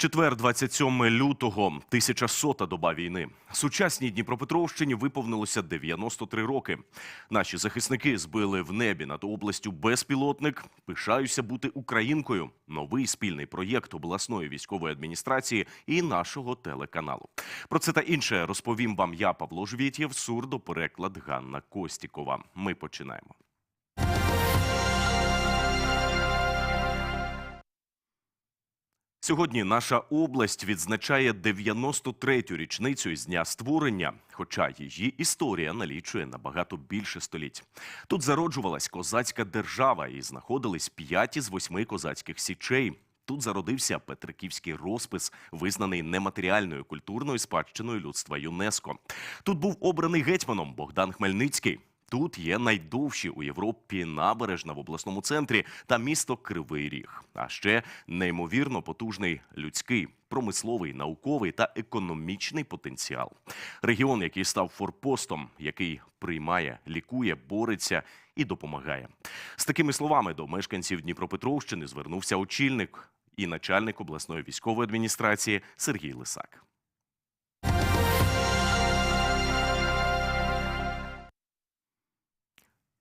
Четвер, 27 лютого, 1100-та доба війни. Сучасній Дніпропетровщині виповнилося 93 роки. Наші захисники збили в небі над областю безпілотник. Пишаюся бути українкою. Новий спільний проєкт обласної військової адміністрації і нашого телеканалу. Про це та інше розповім вам я, Павло Жвєтєв, сурдопереклад Ганна Костікова. Ми починаємо. Сьогодні наша область відзначає 93-ю річницю із дня створення, хоча її історія налічує набагато більше століть. Тут зароджувалась козацька держава і знаходились п'ять із восьми козацьких січей. Тут зародився Петриківський розпис, визнаний нематеріальною культурною спадщиною людства ЮНЕСКО. Тут був обраний гетьманом Богдан Хмельницький. Тут є найдовші у Європі набережна в обласному центрі та місто Кривий Ріг. А ще неймовірно потужний людський, промисловий, науковий та економічний потенціал. Регіон, який став форпостом, який приймає, лікує, бореться і допомагає. З такими словами до мешканців Дніпропетровщини звернувся очільник і начальник обласної військової адміністрації Сергій Лисак.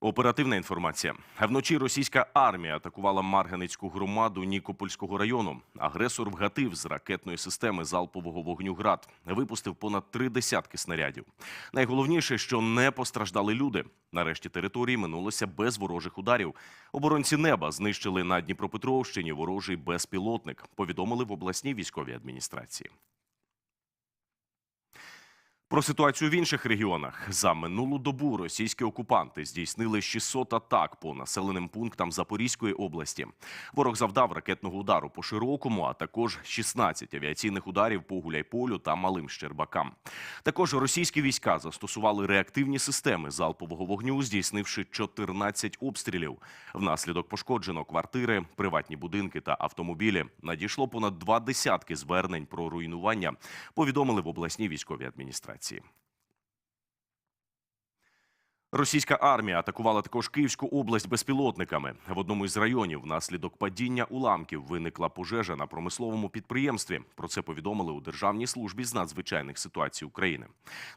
Оперативна інформація. Вночі російська армія атакувала Марганицьку громаду Нікопольського району. Агресор вгатив з ракетної системи залпового вогню град. Випустив понад три десятки снарядів. Найголовніше, що не постраждали люди. Нарешті території минулося без ворожих ударів. Оборонці неба знищили на Дніпропетровщині ворожий безпілотник. Повідомили в обласній військовій адміністрації. Про ситуацію в інших регіонах за минулу добу російські окупанти здійснили 600 атак по населеним пунктам Запорізької області. Ворог завдав ракетного удару по широкому, а також 16 авіаційних ударів по Гуляйполю та Малим Щербакам. Також російські війська застосували реактивні системи залпового вогню, здійснивши 14 обстрілів. Внаслідок пошкоджено квартири, приватні будинки та автомобілі. Надійшло понад два десятки звернень про руйнування. Повідомили в обласній військовій адміністрації. Російська армія атакувала також Київську область безпілотниками. В одному із районів внаслідок падіння уламків виникла пожежа на промисловому підприємстві. Про це повідомили у Державній службі з надзвичайних ситуацій України.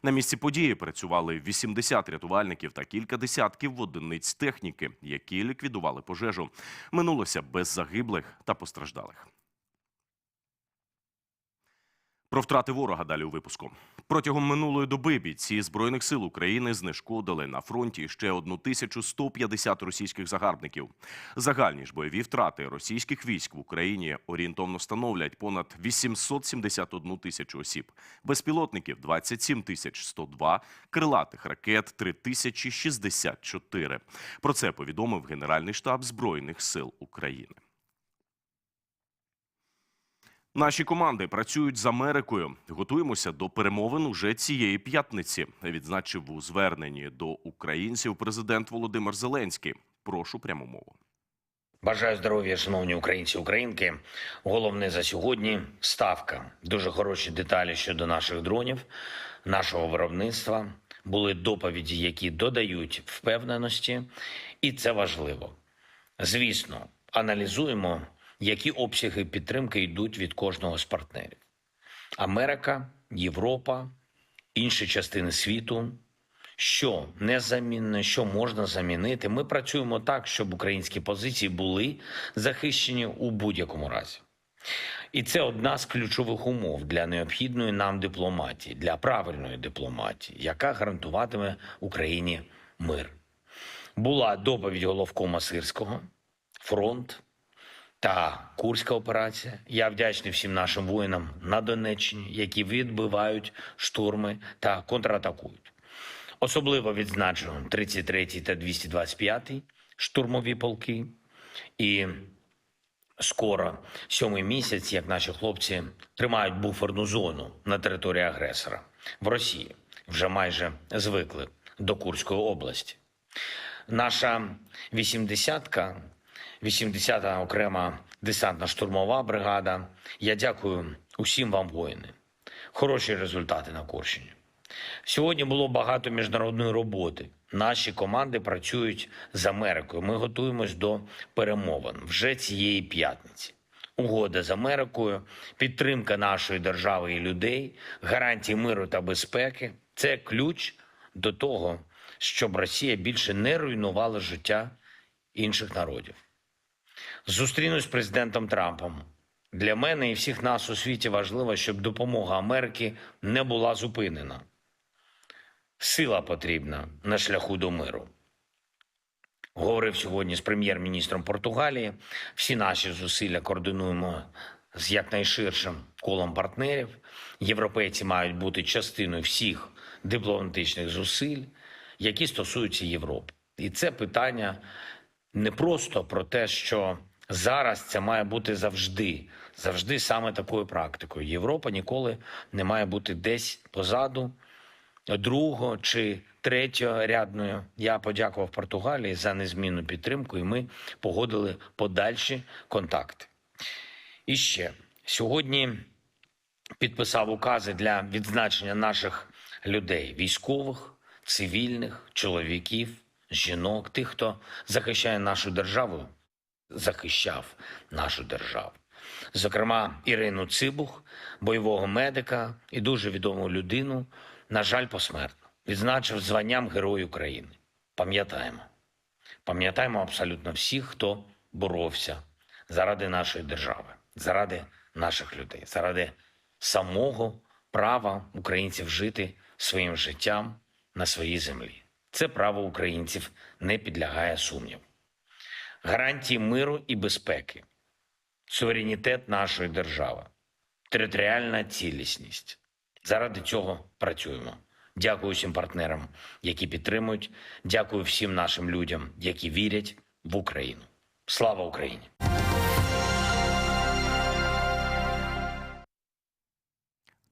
На місці події працювали 80 рятувальників та кілька десятків одиниць техніки, які ліквідували пожежу. Минулося без загиблих та постраждалих. Про втрати ворога далі у випуску. Протягом минулої доби бійці Збройних сил України знешкодили на фронті ще 1150 російських загарбників. Загальні ж бойові втрати російських військ в Україні орієнтовно становлять понад 871 тисячу осіб, безпілотників 27 тисяч 102, крилатих ракет 3064. Про це повідомив Генеральний штаб Збройних сил України. Наші команди працюють з Америкою. Готуємося до перемовин уже цієї п'ятниці. Відзначив у зверненні до українців президент Володимир Зеленський. Прошу пряму мову. Бажаю здоров'я, шановні українці, українки. Головне за сьогодні ставка. Дуже хороші деталі щодо наших дронів, нашого виробництва. Були доповіді, які додають впевненості, і це важливо. Звісно, аналізуємо, які обсяги підтримки йдуть від кожного з партнерів: Америка, Європа, інші частини світу. Що незамінне, що можна замінити. Ми працюємо так, щоб українські позиції були захищені у будь-якому разі. І це одна з ключових умов для необхідної нам дипломатії, для правильної дипломатії, яка гарантуватиме Україні мир. Була доповідь головкома Сирського, фронт та Курська операція. Я вдячний всім нашим воїнам на Донеччині, які відбивають штурми та контратакують. Особливо відзначено 33 та 225 штурмові полки. І скоро сьомий місяць, як наші хлопці тримають буферну зону на території агресора в Росії. Вже майже звикли до Курської області. Наша 80-ка, 80-та окрема десантна штурмова бригада. Я дякую усім вам, воїни. Хороші результати на Курщині. Сьогодні було багато міжнародної роботи. Наші команди працюють з Америкою. Ми готуємось до перемовин вже цієї п'ятниці. угода з Америкою, підтримка нашої держави і людей, гарантії миру та безпеки це ключ до того, щоб Росія більше не руйнувала життя інших народів. Зустрінусь з президентом Трампом. Для мене і всіх нас у світі важливо, щоб допомога Америки не була зупинена. Сила потрібна на шляху до миру. Говорив сьогодні з прем'єр-міністром Португалії. Всі наші зусилля координуємо з якнайширшим колом партнерів. Європейці мають бути частиною всіх дипломатичних зусиль, які стосуються Європи. І це питання не просто про те, що зараз це має бути завжди, завжди саме такою практикою. Європа ніколи не має бути десь позаду, другого чи третьорядною. Я подякував Португалії за незмінну підтримку, і ми погодили подальші контакти. І ще сьогодні підписав укази для відзначення наших людей: військових, цивільних, чоловіків, жінок, тих, хто захищає нашу державу, захищав нашу державу. Зокрема, Ірину Цибух, бойового медика і дуже відому людину, на жаль, посмертно, відзначив званням Герой України. Пам'ятаємо. Пам'ятаємо абсолютно всіх, хто боровся заради нашої держави, заради наших людей, заради самого права українців жити своїм життям на своїй землі. Це право українців не підлягає сумніву. Гарантії миру і безпеки, суверенітет нашої держави, територіальна цілісність. Заради цього працюємо. Дякую всім партнерам, які підтримують. Дякую всім нашим людям, які вірять в Україну. Слава Україні!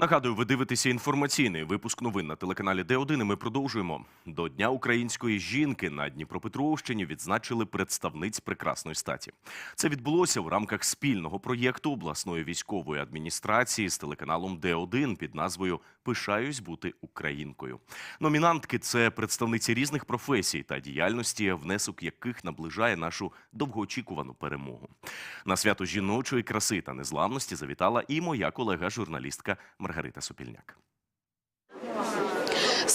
Нагадую, ви дивитеся інформаційний випуск новин на телеканалі Д1. і Ми продовжуємо. До Дня української жінки на Дніпропетровщині відзначили представниць прекрасної статі. Це відбулося в рамках спільного проєкту обласної військової адміністрації з телеканалом Д1 під назвою Пишаюсь бути українкою. Номінантки це представниці різних професій та діяльності, внесок яких наближає нашу довгоочікувану перемогу. На свято жіночої краси та незламності завітала і моя колега-журналістка Маргарита Сопільняк.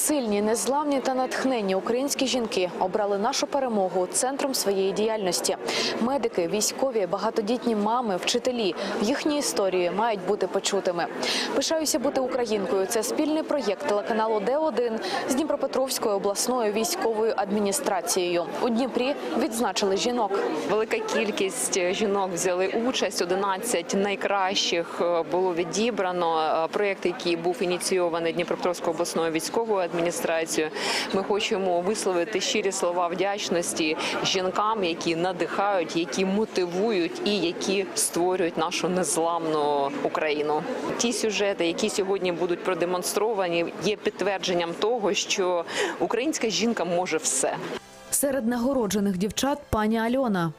Сильні, незламні та натхненні українські жінки обрали нашу перемогу центром своєї діяльності. Медики, військові, багатодітні мами, вчителі їхні історії мають бути почутими. Пишаюся бути українкою. Це спільний проєкт телеканалу Д1 з Дніпропетровською обласною військовою адміністрацією. У Дніпрі відзначили жінок. Велика кількість жінок взяли участь. 11 найкращих е, було відібрано. Е, Проєкт, який був ініційований Дніпропетровською обласною військовою адміністрацією. Ми хочемо висловити щирі слова вдячності жінкам, які надихають, які мотивують і які створюють нашу незламну Україну. Ті сюжети, які сьогодні будуть продемонстровані, є підтвердженням того, що українська жінка може все. Серед нагороджених дівчат пані Альона.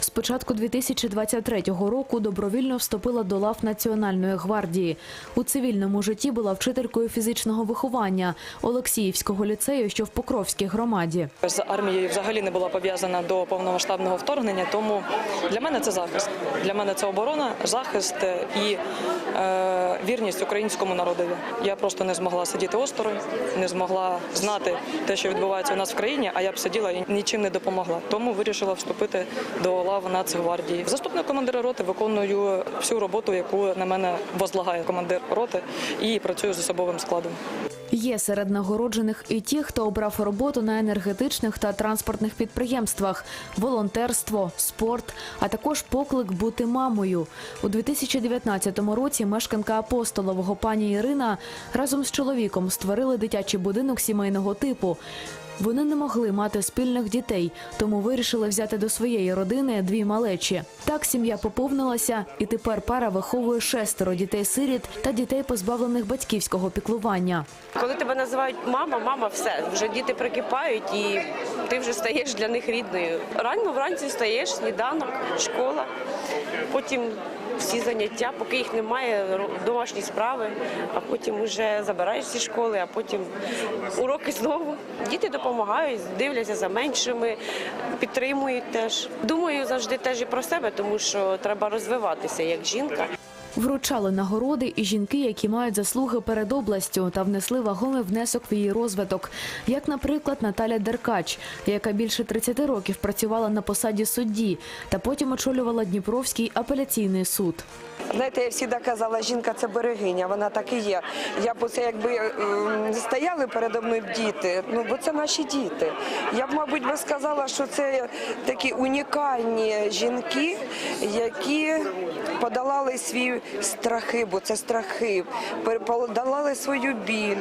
З початку 2023 року добровільно вступила до лав Національної гвардії. У цивільному житті була вчителькою фізичного виховання Олексіївського ліцею, що в Покровській громаді. з армією взагалі не була пов'язана до повномасштабного вторгнення. Тому для мене це захист. Для мене це оборона, захист і е, вірність українському народові. Я просто не змогла сидіти осторонь, не змогла знати те, що відбувається у нас в країні. А я б сиділа і нічим не допомогла. Тому вирішила вступити до лав Нацгвардії. Заступник командира роти виконую всю роботу, яку на мене возлагає командир роти, і працюю з особовим складом. Є серед нагороджених і ті, хто обрав роботу на енергетичних та транспортних підприємствах, волонтерство, спорт, а також поклик бути мамою. У 2019 році мешканка апостолового пані Ірина разом з чоловіком створили дитячий будинок сімейного типу. Вони не могли мати спільних дітей, тому вирішили взяти до своєї родини дві малечі. Так сім'я поповнилася, і тепер пара виховує шестеро дітей-сиріт та дітей, позбавлених батьківського піклування. Коли тебе називають мама, мама, все вже діти прикипають, і ти вже стаєш для них рідною. Рано вранці стаєш, сніданок, школа, потім всі заняття, поки їх немає, домашні справи, а потім вже забираєш зі школи, а потім уроки знову. Діти допомагають, дивляться за меншими, підтримують теж. Думаю завжди теж і про себе, тому що треба розвиватися як жінка. Вручали нагороди і жінки, які мають заслуги перед областю та внесли вагомий внесок в її розвиток, як, наприклад, Наталя Деркач, яка більше 30 років працювала на посаді судді та потім очолювала Дніпровський апеляційний суд. Знаєте, я завжди казала, жінка це берегиня, вона так і є. Я б оце якби ем, стояли передо мною діти, ну бо це наші діти. Я б, мабуть, би сказала, що це такі унікальні жінки, які подолали свої страхи, бо це страхи, пер- подолали свою біль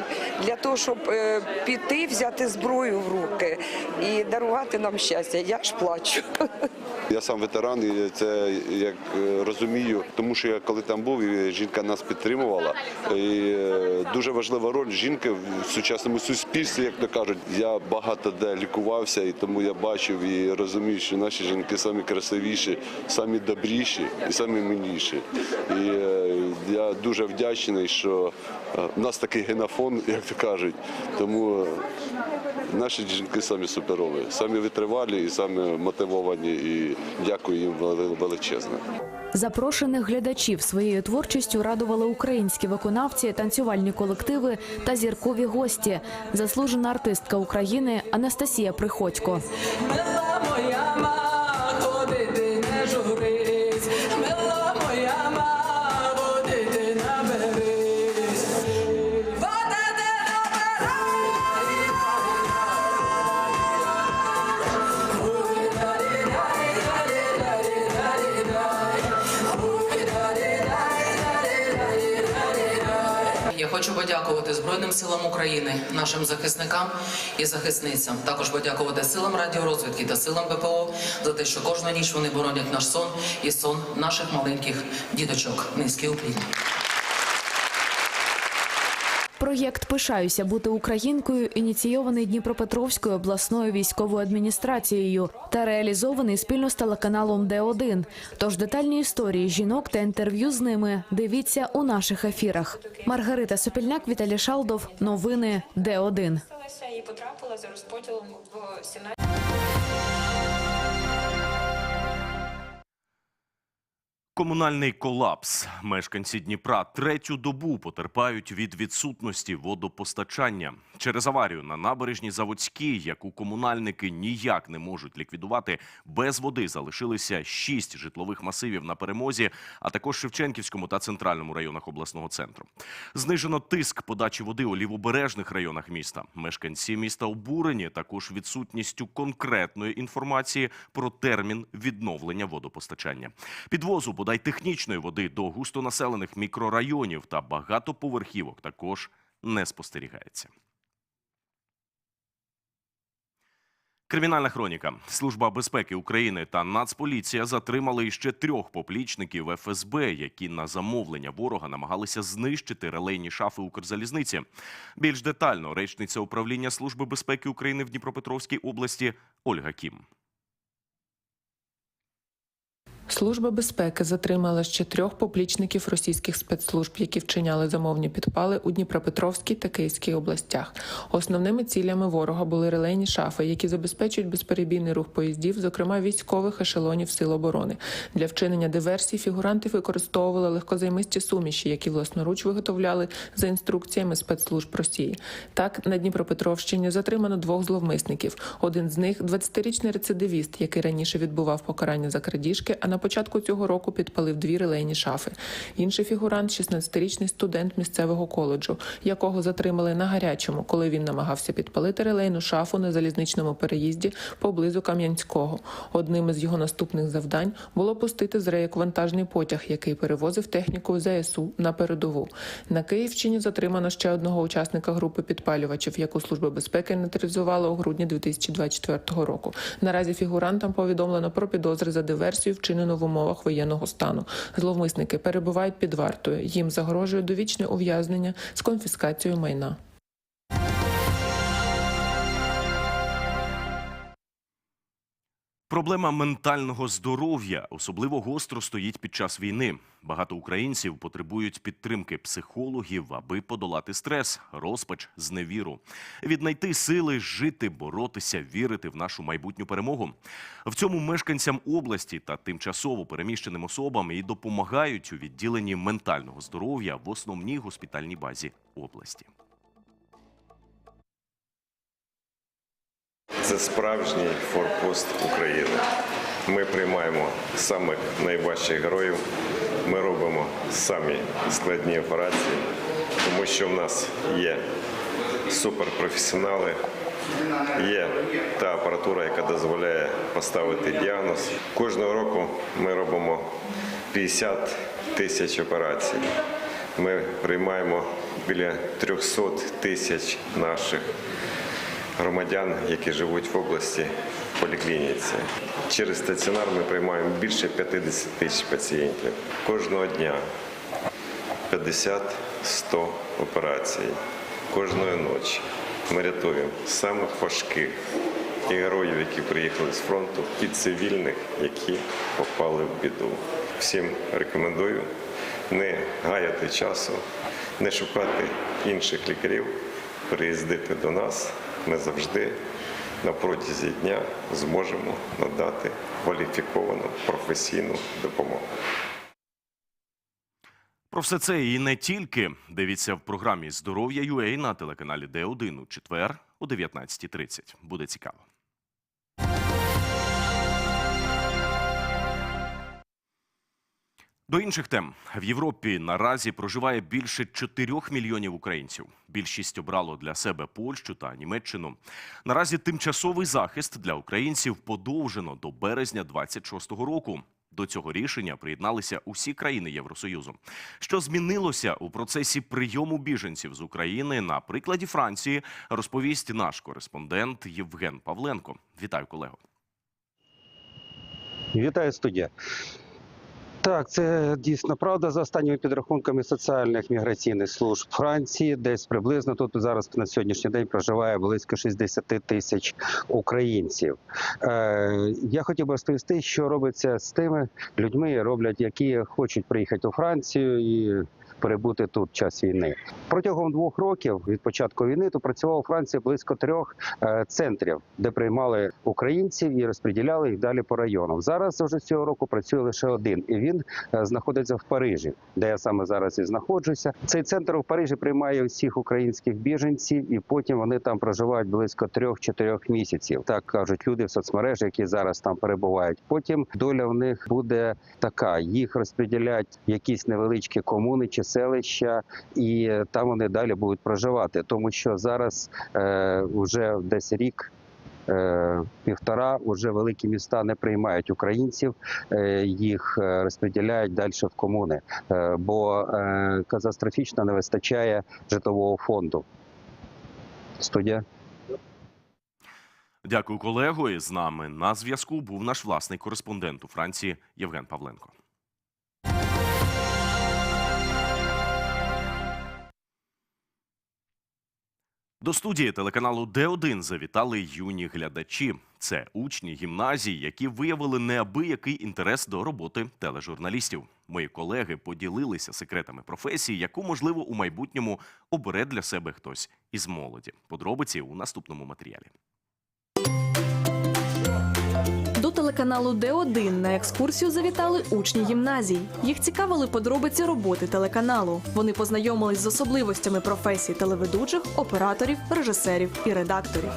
для того, щоб е, піти, взяти зброю в руки і дарувати нам щастя. Я ж плачу. Я сам ветеран, і це як е, розумію, тому що я коли там був, і жінка нас підтримувала. І е, дуже важлива роль жінки в сучасному суспільстві, як то кажуть. Я багато де лікувався, і тому я бачив і розумію, що наші жінки самі красивіші, самі добріші і самі миліші. І е, я дуже вдячний, що в нас такий генофон, як то кажуть. Тому Наші жінки самі суперові, самі витривалі і самі мотивовані. І дякую їм вели- величезне. Запрошених глядачів своєю творчістю радували українські виконавці, танцювальні колективи та зіркові гості. Заслужена артистка України Анастасія Приходько. Збройним силам України, нашим захисникам і захисницям. Також подякувати силам радіорозвідки та силам ППО за те, що кожну ніч вони боронять наш сон і сон наших маленьких діточок. Низький уклін. Проєкт Пишаюся бути українкою ініційований Дніпропетровською обласною військовою адміністрацією та реалізований спільно з телеканалом Д1. Тож детальні історії жінок та інтерв'ю з ними дивіться у наших ефірах. Маргарита Сопільняк, Віталій Шалдов. Новини Д1. і потрапила за розподілом в Комунальний колапс. Мешканці Дніпра третю добу потерпають від відсутності водопостачання. Через аварію на набережній Заводській, яку комунальники ніяк не можуть ліквідувати, без води залишилися шість житлових масивів на перемозі, а також Шевченківському та центральному районах обласного центру. Знижено тиск подачі води у лівобережних районах міста. Мешканці міста обурені також відсутністю конкретної інформації про термін відновлення водопостачання. Підвозу бодай технічної води до густонаселених мікрорайонів та багатоповерхівок також не спостерігається. Кримінальна хроніка. Служба безпеки України та Нацполіція затримали іще трьох поплічників ФСБ, які на замовлення ворога намагалися знищити релейні шафи Укрзалізниці. Більш детально речниця управління Служби безпеки України в Дніпропетровській області Ольга Кім. Служба безпеки затримала ще трьох поплічників російських спецслужб, які вчиняли замовні підпали у Дніпропетровській та Київській областях. Основними цілями ворога були релейні шафи, які забезпечують безперебійний рух поїздів, зокрема військових ешелонів сил оборони. Для вчинення диверсій фігуранти використовували легкозаймисті суміші, які власноруч виготовляли за інструкціями спецслужб Росії. Так на Дніпропетровщині затримано двох зловмисників. Один з них 20-річний рецидивіст, який раніше відбував покарання за крадіжки, а на початку цього року підпалив дві релейні шафи. Інший фігурант 16-річний студент місцевого коледжу, якого затримали на гарячому, коли він намагався підпалити релейну шафу на залізничному переїзді поблизу Кам'янського. Одним із його наступних завдань було пустити з рейок вантажний потяг, який перевозив техніку ЗСУ на передову. На Київщині затримано ще одного учасника групи підпалювачів, яку служба безпеки нейтралізувала у грудні 2024 року. Наразі фігурантам повідомлено про підозри за диверсію, вчинену в умовах воєнного стану. Зловмисники перебувають під вартою. Їм загрожує довічне ув'язнення з конфіскацією майна. Проблема ментального здоров'я особливо гостро стоїть під час війни. Багато українців потребують підтримки психологів, аби подолати стрес, розпач, зневіру, віднайти сили жити, боротися, вірити в нашу майбутню перемогу. В цьому мешканцям області та тимчасово переміщеним особам і допомагають у відділенні ментального здоров'я в основній госпітальній базі області. Це справжній форпост України. Ми приймаємо самих найважчих героїв. Ми робимо самі складні операції, тому що в нас є суперпрофесіонали, є та апаратура, яка дозволяє поставити діагноз. Кожного року ми робимо 50 тисяч операцій. Ми приймаємо біля 300 тисяч наших громадян, які живуть в області в поліклініці. Через стаціонар ми приймаємо більше 50 тисяч пацієнтів. Кожного дня 50-100 операцій. Кожної ночі ми рятуємо самих важких і героїв, які приїхали з фронту, і цивільних, які попали в біду. Всім рекомендую не гаяти часу, не шукати інших лікарів, приїздити до нас. Ми завжди на протязі дня зможемо надати кваліфіковану професійну допомогу. Про все це і не тільки дивіться в програмі Здоров'я UA на телеканалі Д1 у четвер о 19.30. Буде цікаво. До інших тем в Європі наразі проживає більше 4 мільйонів українців. Більшість обрало для себе Польщу та Німеччину. Наразі тимчасовий захист для українців подовжено до березня 26-го року. До цього рішення приєдналися усі країни Євросоюзу. Що змінилося у процесі прийому біженців з України на прикладі Франції, розповість наш кореспондент Євген Павленко. Вітаю, колего. Вітаю студія. Так, це дійсно правда. За останніми підрахунками соціальних міграційних служб Франції, десь приблизно тут зараз на сьогоднішній день проживає близько 60 тисяч українців. Е, я хотів би розповісти, що робиться з тими людьми, роблять, які хочуть приїхати у Францію і перебути тут час війни. Протягом двох років від початку війни тут працював у Франції близько трьох е, центрів, де приймали українців і розподіляли їх далі по районам. Зараз вже цього року працює лише один, і він е, знаходиться в Парижі, де я саме зараз і знаходжуся. Цей центр у Парижі приймає всіх українських біженців, і потім вони там проживають близько трьох-чотирьох місяців. Так кажуть люди в соцмережі, які зараз там перебувають. Потім доля в них буде така: їх розподілять якісь невеличкі комуни чи селища, і там вони далі будуть проживати, тому що зараз е, вже десь рік. е, Півтора вже великі міста не приймають українців, е, їх е, розподіляють далі в комуни, бо катастрофічно не вистачає житлового фонду. Студія. Дякую, колего. І з нами на зв'язку був наш власний кореспондент у Франції Євген Павленко. До студії телеканалу Д1 завітали юні глядачі. Це учні гімназії, які виявили неабиякий інтерес до роботи тележурналістів. Мої колеги поділилися секретами професії, яку можливо у майбутньому обере для себе хтось із молоді. Подробиці у наступному матеріалі. Телеканалу Д1 на екскурсію завітали учні гімназій. Їх цікавили подробиці роботи телеканалу. Вони познайомились з особливостями професій телеведучих, операторів, режисерів і редакторів.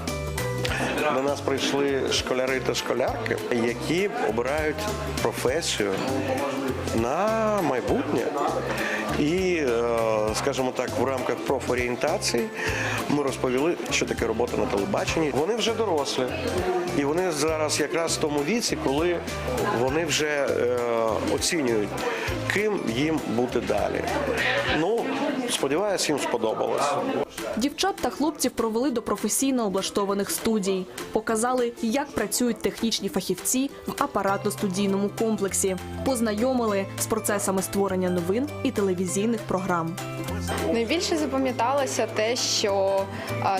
До нас прийшли школяри та школярки, які обирають професію на майбутнє. І, е, скажімо так, в рамках профорієнтації ми розповіли, що таке робота на телебаченні. Вони вже дорослі, і вони зараз якраз в тому віці, коли вони вже е, оцінюють, ким їм бути далі. Ну, сподіваюся, їм сподобалось. Дівчат та хлопців провели до професійно облаштованих студій, показали, як працюють технічні фахівці в апаратно-студійному комплексі, познайомили з процесами створення новин і телевізійних програм. Найбільше запам'яталося те, що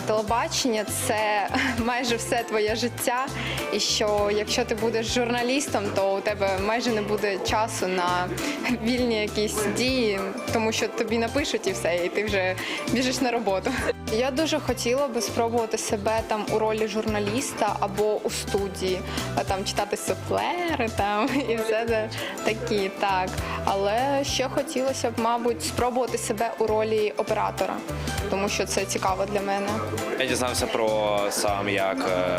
телебачення це майже все твоє життя, і що якщо ти будеш журналістом, то у тебе майже не буде часу на вільні якісь дії, тому що тобі напишуть і все, і ти вже біжиш на роботу. Я дуже хотіла би спробувати себе там у ролі журналіста або у студії, а там читати суфлери там і все це такі, так. Але ще хотілося б, мабуть, спробувати себе у ролі оператора, тому що це цікаво для мене. Я дізнався про сам, як е,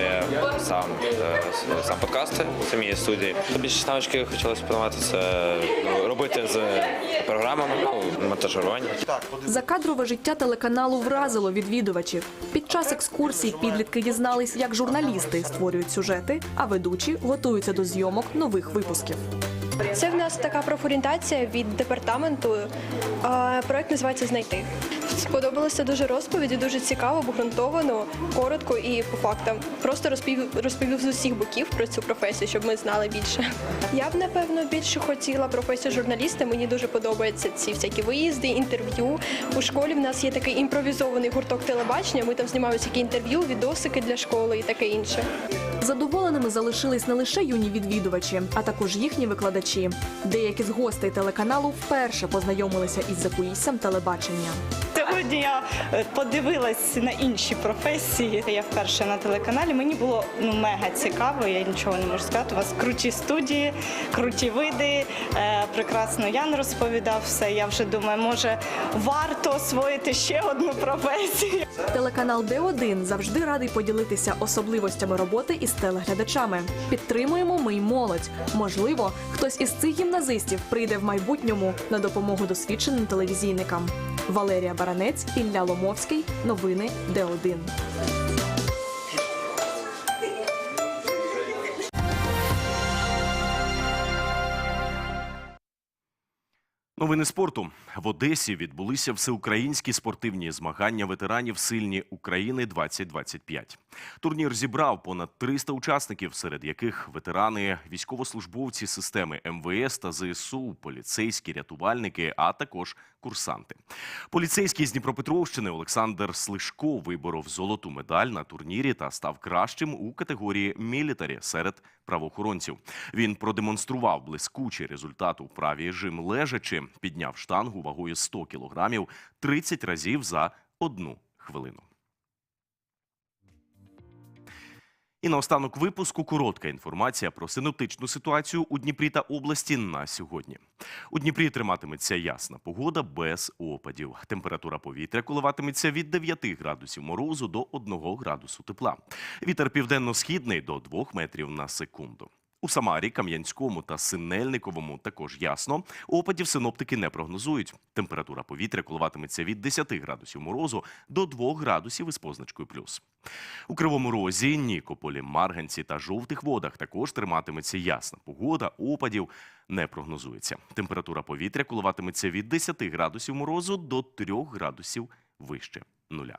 працює сам, е, сам подкасти в самій студії. Більше навички хотілося планувати це робити з програмами, ну, монтажування. Закадрове життя телеканалу вразило відвідувачів. Під час екскурсій підлітки дізнались, як журналісти створюють сюжети, а ведучі готуються до зйомок нових випусків. Це в нас така профорієнтація від департаменту. Проект називається Знайти. Сподобалася дуже розповідь, дуже цікаво, обґрунтовано, коротко і по фактам. Просто розповів, розповів з усіх боків про цю професію, щоб ми знали більше. Я б напевно більше хотіла професію журналіста. Мені дуже подобаються ці всякі виїзди, інтерв'ю. У школі в нас є такий імпровізований гурток телебачення. Ми там знімаємо всякі інтерв'ю, відосики для школи і таке інше. Задоволеними залишились не лише юні відвідувачі, а також їхні викладачі. Деякі з гостей телеканалу вперше познайомилися із закуліссям телебачення. Сьогодні я е, подивилась на інші професії. Я вперше на телеканалі. Мені було ну мега цікаво. Я нічого не можу сказати. У вас круті студії, круті види. Е, прекрасно Ян розповідав все. Я вже думаю, може варто освоїти ще одну професію. Телеканал Д1 завжди радий поділитися особливостями роботи із телеглядачами. Підтримуємо ми й молодь. Можливо, хтось із цих гімназистів прийде в майбутньому на допомогу досвідченим телевізійникам. Валерія Баранець, Ілля Ломовський. Новини Д1. Новини спорту в Одесі відбулися всеукраїнські спортивні змагання ветеранів сильні України 2025 Турнір зібрав понад 300 учасників, серед яких ветерани, військовослужбовці системи МВС та ЗСУ, поліцейські рятувальники, а також курсанти. Поліцейський з Дніпропетровщини Олександр Слишко виборов золоту медаль на турнірі та став кращим у категорії мілітарі серед правоохоронців. Він продемонстрував блискучий результат у вправі жим лежачи, підняв штангу вагою 100 кілограмів 30 разів за одну хвилину. І наостанок випуску коротка інформація про синоптичну ситуацію у Дніпрі та області на сьогодні. У Дніпрі триматиметься ясна погода без опадів. Температура повітря коливатиметься від 9 градусів морозу до 1 градусу тепла. Вітер південно-східний до 2 метрів на секунду. У Самарі, Кам'янському та Синельниковому також ясно. Опадів синоптики не прогнозують. Температура повітря коливатиметься від 10 градусів морозу до 2 градусів із позначкою плюс. У Кривому Розі, Нікополі, Марганці та Жовтих Водах також триматиметься ясна погода. Опадів не прогнозується. Температура повітря коливатиметься від 10 градусів морозу до 3 градусів вище нуля.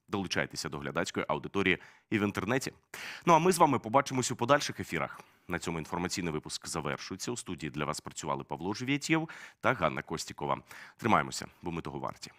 Долучайтеся до глядацької аудиторії і в інтернеті. Ну а ми з вами побачимось у подальших ефірах. На цьому інформаційний випуск завершується. У студії для вас працювали Павло Живєтєв та Ганна Костікова. Тримаємося, бо ми того варті.